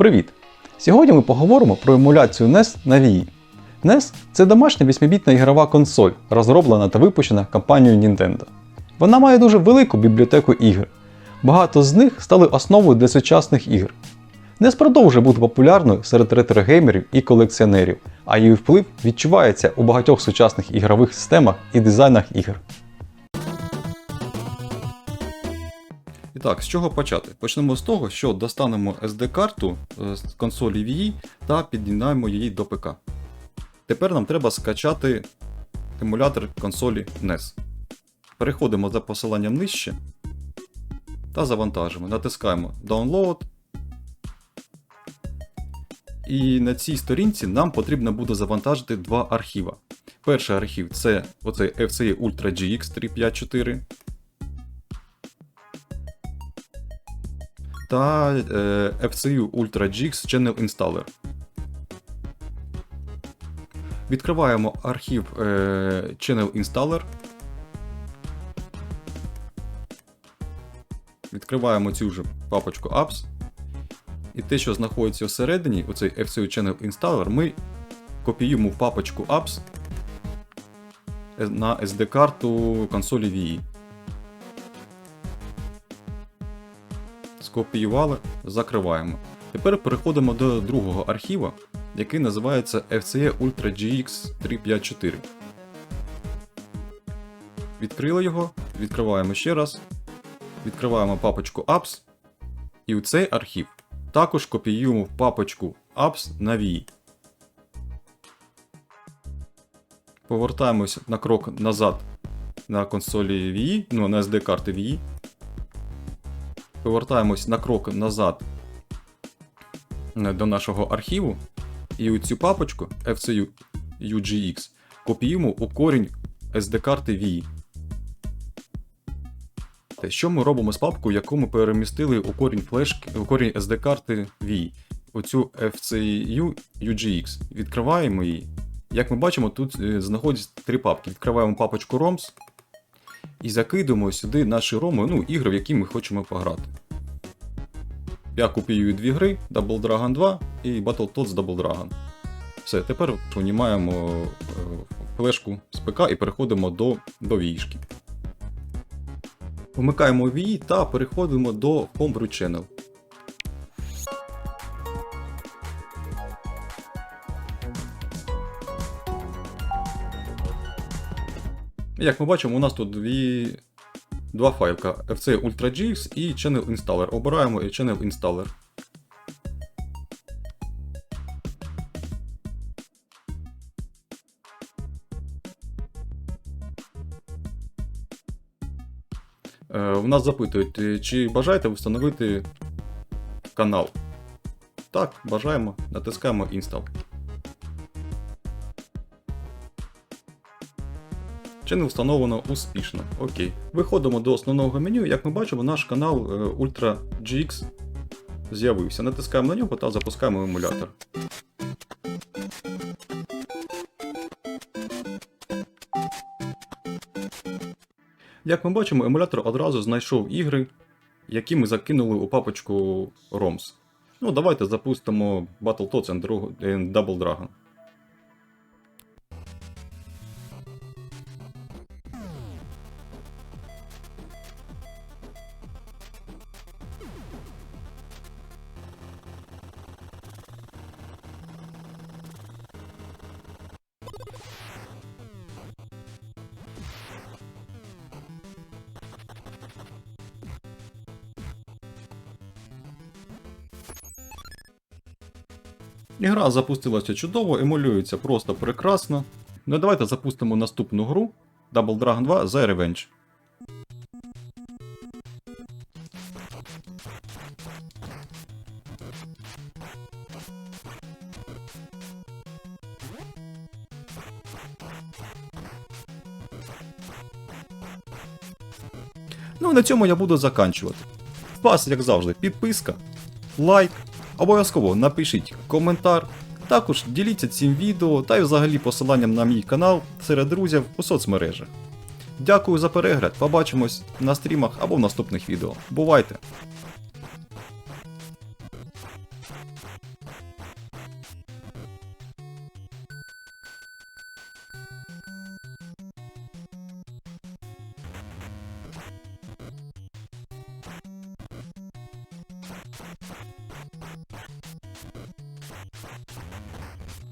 Привіт! Сьогодні ми поговоримо про емуляцію NES на Wii. NES це домашня 8-бітна ігрова консоль, розроблена та випущена компанією Nintendo. Вона має дуже велику бібліотеку ігр. Багато з них стали основою для сучасних ігр. NES продовжує бути популярною серед ретро-геймерів і колекціонерів, а її вплив відчувається у багатьох сучасних ігрових системах і дизайнах ігр. Так, з чого почати? Почнемо з того, що достанемо SD-карту е, з консолі Wii та під'єднаємо її до ПК. Тепер нам треба скачати емулятор консолі NES. Переходимо за посиланням нижче та завантажимо. Натискаємо Download. І на цій сторінці нам потрібно буде завантажити два архіва. Перший архів це оцей FCE Ultra GX 354. Та е, FCU Ultra GX Channel Installer. Відкриваємо архів е, Channel Installer. Відкриваємо цю ж папочку Apps. І те, що знаходиться всередині, оцей FCU Channel Installer, ми копіюємо в папочку Apps на SD-карту консолі Wii. Скопіювали, закриваємо. Тепер переходимо до другого архіва, який називається FCE Ultra GX 354. Відкрили його, відкриваємо ще раз, відкриваємо папочку Apps. І у цей архів також копіюємо в папочку Apps на Wii. Повертаємось на крок назад на консолі Wii, ну на SD карти Wii. Повертаємось на крок назад до нашого архіву. І цю папочку FCU UGX копіюємо у корінь SD-карти Wii. Що ми робимо з папкою, яку ми перемістили у корінь флешки, у корінь SD-карти Wii? Оцю FCU UGX. Відкриваємо її. Як ми бачимо, тут е, знаходяться три папки. Відкриваємо папочку ROMS і закидуємо сюди наші роми, ну, ігри, в які ми хочемо пограти. Я копіюю дві гри Double Dragon 2 і Battletoads Double Dragon. Все, тепер винімаємо е, флешку з ПК і переходимо до, до вішки. Вмикаємо Wii та переходимо до Homebrew Channel. Як ми бачимо, у нас тут дві... два файлика FC Ultra GX і Channel Installer. Обираємо Channel Installer. Е, В нас запитують, чи бажаєте встановити канал? Так, бажаємо. Натискаємо Install. Чи не встановлено успішно. Окей. Виходимо до основного меню. Як ми бачимо, наш канал е, Ultra GX з'явився. Натискаємо на нього та запускаємо емулятор. Як ми бачимо, емулятор одразу знайшов ігри, які ми закинули у папочку ROMS. Ну, давайте запустимо Battletoads and Double Dragon. Ігра запустилася чудово, емулюється просто прекрасно. Ну давайте запустимо наступну гру Double Dragon 2 The Revenge. Ну і на цьому я буду заканчувати. Вас, як завжди, підписка, лайк. Обов'язково напишіть коментар. Також діліться цим відео та й взагалі посиланням на мій канал серед друзів у соцмережах. Дякую за перегляд, побачимось на стрімах або в наступних відео. Бувайте! Thank you.